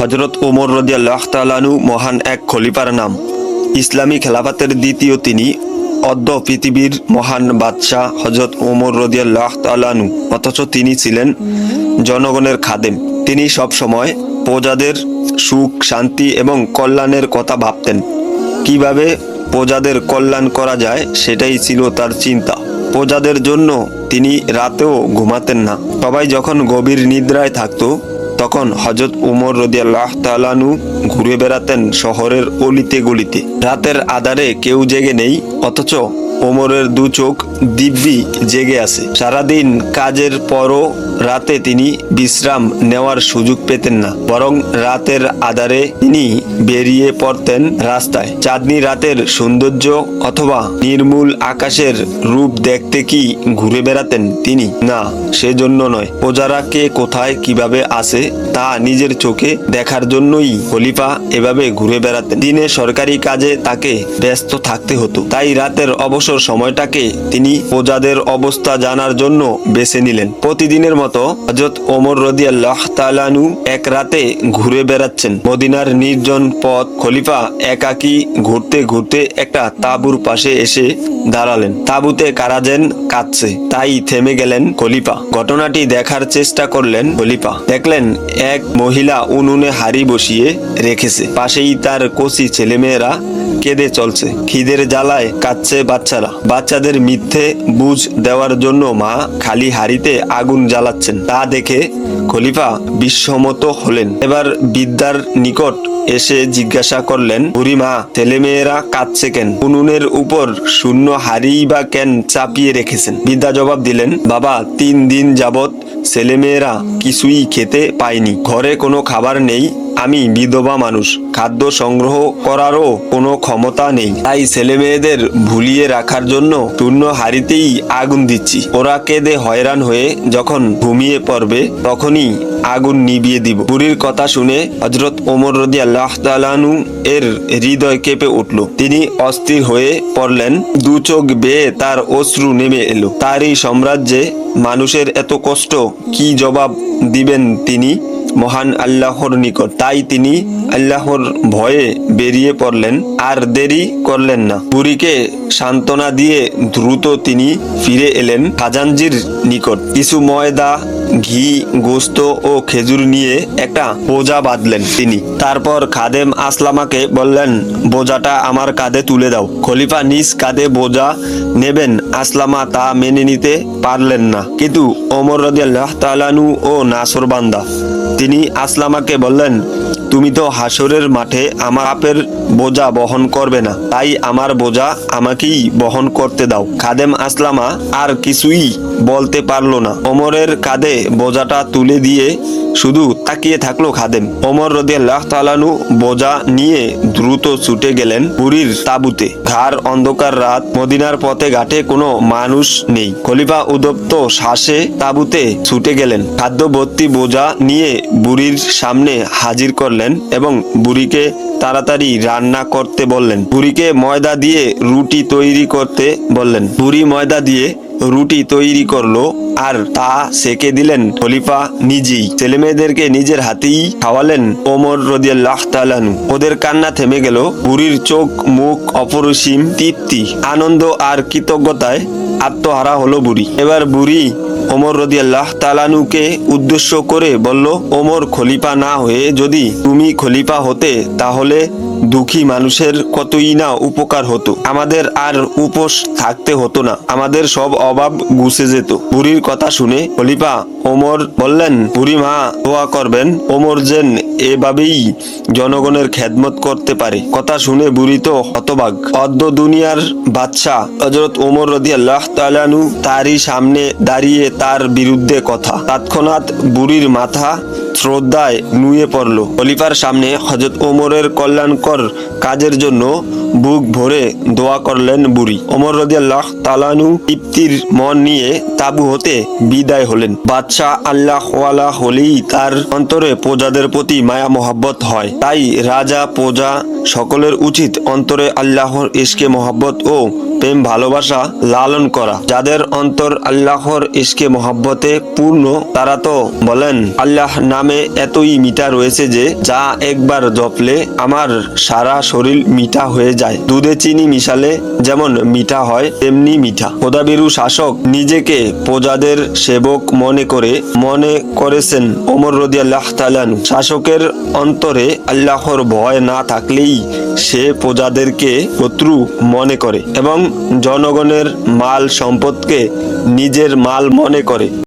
হজরত ওমর রদিয়াল্লাহ তালানু মহান এক খলিফার নাম। ইসলামী খেলাফাতের দ্বিতীয় তিনি অদ্য পৃথিবীর মহান বাদশাহ হজরত ওমর রদিয়াল্লাহ তালানু অথচ তিনি ছিলেন জনগণের খাদেম। তিনি সবসময় প্রজাদের সুখ, শান্তি এবং কল্যাণের কথা ভাবতেন। কীভাবে প্রজাদের কল্যাণ করা যায় সেটাই ছিল তার চিন্তা। প্রজাদের জন্য তিনি রাতেও ঘুমাতেন না। সবাই যখন গভীর নিদ্রায় থাকতো তখন হজরত উমর রদিয়াল্লাহ তালানু ঘুরে বেড়াতেন শহরের অলিতে গলিতে। রাতের আধারে কেউ জেগে নেই, অথচ ওমরের দু চোখ দিব্যি জেগে আছে। সারাদিন কাজের পরও রাতে তিনি বিশ্রাম নেওয়ার সুযোগ পেতেন না। বরং রাতের আধারে তিনি বেরিয়ে পড়তেন রাস্তায়। চাঁদনি রাতের সৌন্দর্য অথবা নির্মূল আকাশের রূপ দেখতে কি ঘুরে বেড়াতেন তিনি? না, সেজন্য নয়। প্রজারা কে কোথায় কীভাবে আছে, তা নিজের চোখে দেখার জন্যই খলিফা এভাবে ঘুরে বেড়াতেন। দিনে সরকারি কাজে তাকে ব্যস্ত থাকতে হতো। তাই রাতের অবসর সময়টাকে তিনি প্রজাদের অবস্থা জানার জন্য বেছে নিলেন। প্রতিদিনের মতো হজরত ওমর রদি আল্লাহ তালানু এক রাতে ঘুরে বেড়াচ্ছেন। মদিনার নির্জন পথ খলিফা একাকী ঘুরতে ঘুরতে একটা তাঁবুর পাশে এসে দাঁড়ালেন। তাঁবুতে কারাজেন কাঁদছে, তাই থেমে গেলেন খলিফা। ঘটনাটি দেখার চেষ্টা করলেন খলিফা। দেখলেন এক মহিলা উনুনে হাড়ি বসিয়ে রেখেছে। পাশেই তার কচি ছেলেমেয়েরা কেঁদে চলছে। খিদের জ্বালায় কাচ্ছে বাচ্চারা। বাচ্চাদের মিথ্যে বুঝ দেওয়ার জন্য মা খালি হাড়িতে আগুন জ্বালাচ্ছেন। তা দেখে খলিফা বিস্মত হলেন। এবার বিদ্যার নিকট এসে জিজ্ঞাসা করলেন বুড়িমা ছেলেমেয়েরা কাঁদছে কেন? উনুনের উপর শূন্য হাড়ি বা কেন চাপিয়ে রেখেছেন? বিদ্যা জবাব দিলেন, বাবা, তিন দিন যাবৎ ছেলেমেয়েরা কিছুই খেতে পায়নি। ঘরে কোনো খাবার নেই, আমি বিধবা মানুষ। খাদ্য সংগ্রহ করারও কোনো ক্ষমতা নেই। তাই ছেলে মেয়েদের ভুলিয়ে রাখার জন্য শূন্য হাড়িতেই আগুন দিচ্ছি। ওরা কেঁদে হয়রান হয়ে যখন ঘুমিয়ে পড়বে, তখনই আগুন নিভিয়ে দিব। বুড়ির কথা শুনে হজরত ওমর রদি আল্লাহ তালানু এর হৃদয় কেঁপে উঠল। তিনি অস্থির হয়ে পড়লেন। দু চোখ বেয়ে তার অশ্রু নেমে এলো। তারই সাম্রাজ্যে মানুষের এত কষ্ট, কি জবাব দিবেন তিনি? মহান আল্লাহর নিকট। তাই তিনি আল্লাহর ভয়ে বেরিয়ে পড়লেন, আর দেরি করলেন না। বুড়িকে সান্ত্বনা দিয়ে দ্রুত তিনি ফিরে এলেন খাজানজির নিকট। কিছু ময়দা, ঘি, গোস্ত ও খেজুর নিয়ে একটা বোঝা বাঁধলেন তিনি। তারপর খাদেম আসলামাকে বললেন বোঝাটা আমার কাঁধে তুলে দাও। খলিফা নিজ কাঁধে বোঝা নেবেন, আসলামা তা মেনে নিতে পারলেন না। কিন্তু ওমর রদিয়াল্লাহ তালানু ও নাসর বান্দা তিনি আসলামাকে বললেন, তুমি তো হাসরের মাঠে আমার আপের বোঝা বহন করবে না। তাই আমার বোঝা আমাকেই বহন করতে দাও। খাদেম আসলামা আর কিছুই বলতে পারল না। ওমরের কাঁধে বোঝাটা তুলে দিয়ে শুধু তাকিয়ে থাকল খাদেম। ওমর রদিয়াল্লাহ তালানু বোঝা নিয়ে দ্রুত ছুটে গেলেন বুড়ির তাবুতে। ঘাড় অন্ধকার রাত, মদিনার পথে ঘাটে কোনো মানুষ নেই। খলিফা উদপ্ত শ্বাসে তাবুতে ছুটে গেলেন। খাদ্য ভর্তি বোঝা নিয়ে বুড়ির সামনে হাজির করলেন এবং বুড়িকে তাড়াতাড়ি রান্না করতে বললেন। বুড়িকে ময়দা দিয়ে রুটি তৈরি করতে বললেন। বুড়ি ময়দা দিয়ে রুটি তৈরি করল আর তা সেকে দিলেন খলিফা নিজেই। ছেলেমেয়েদেরকে নিজের হাতেই খাওয়ালেন ওমর রদিয়াল্লাহ তালানু ওদের কান্না থেমে গেল, বুড়ির চোখ, মুখ অপরিসীম, তৃপ্তি, আনন্দ আর কৃতজ্ঞতায় আত্মহারা হলো বুড়ি। এবার বুড়ি ওমর রদিয়াল্লাহ তালানুকে উদ্দেশ্য করে বলল, ওমর খলিফা না হয়ে যদি তুমি খলিফা হতে, তাহলে দুঃখী মানুষের কতই না উপকার হতো। আমাদের আর উপোস থাকতে হতো না। আমাদের সব অভাব গুছে যেত। বুড়ির কথা শুনে খলিফা ওমর বললেন, বুড়ি মা, দোয়া করবেন। ওমর যেন এভাবেই জনগণের খেদমত করতে পারে। কথা শুনে বুড়ি তো হতবাগ অদ্য দুনিয়ার বাদশাহ হজরত ওমর রদি আল্লাহ তালানু তারই সামনে দাঁড়িয়ে তার বিরুদ্ধে কথা। তৎক্ষণাৎ বুড়ির মাথা শ্রদ্ধায় নুয়ে পড়ল। খলিফার সামনে হজরত ওমরের কল্যাণকর কাজের জন্য বুক ভরে দোয়া করলেন বুড়ি। ওমর রদিয়াল্লাহ তালানু তৃপ্তির মন নিয়ে তাবু হতে বিদায় হলেন। বাদশাহ আল্লাহ ওয়ালা হলেই তার অন্তরে প্রজাদের প্রতি মায়া মোহাব্বত হয়। তাই রাজা, প্রজা সকলের উচিত অন্তরে আল্লাহর ইশকে মোহাব্বত ও প্রেম, ভালোবাসা লালন করা। যাদের অন্তর আল্লাহর ইশকে মহব্বতে পূর্ণ, তারা তো বলেন, আল্লাহ নামে এতই মিঠা রয়েছে যে, যা একবার জপলে আমার সারা শরীর মিঠা হয়ে যায়। দুধে চিনি মিশালে যেমন মিঠা হয়, তেমনি মিঠা। খোদাবিরু শাসক নিজেকে প্রজাদের সেবক মনে করে, মনে করেছেন ওমর রদি আল্লাহ তালানু শাসকের অন্তরে আল্লাহর ভয় না থাকলেই সে প্রজাদেরকে শত্রু মনে করে এবং জনগণের মাল সম্পদকে নিজের মাল মনে করে।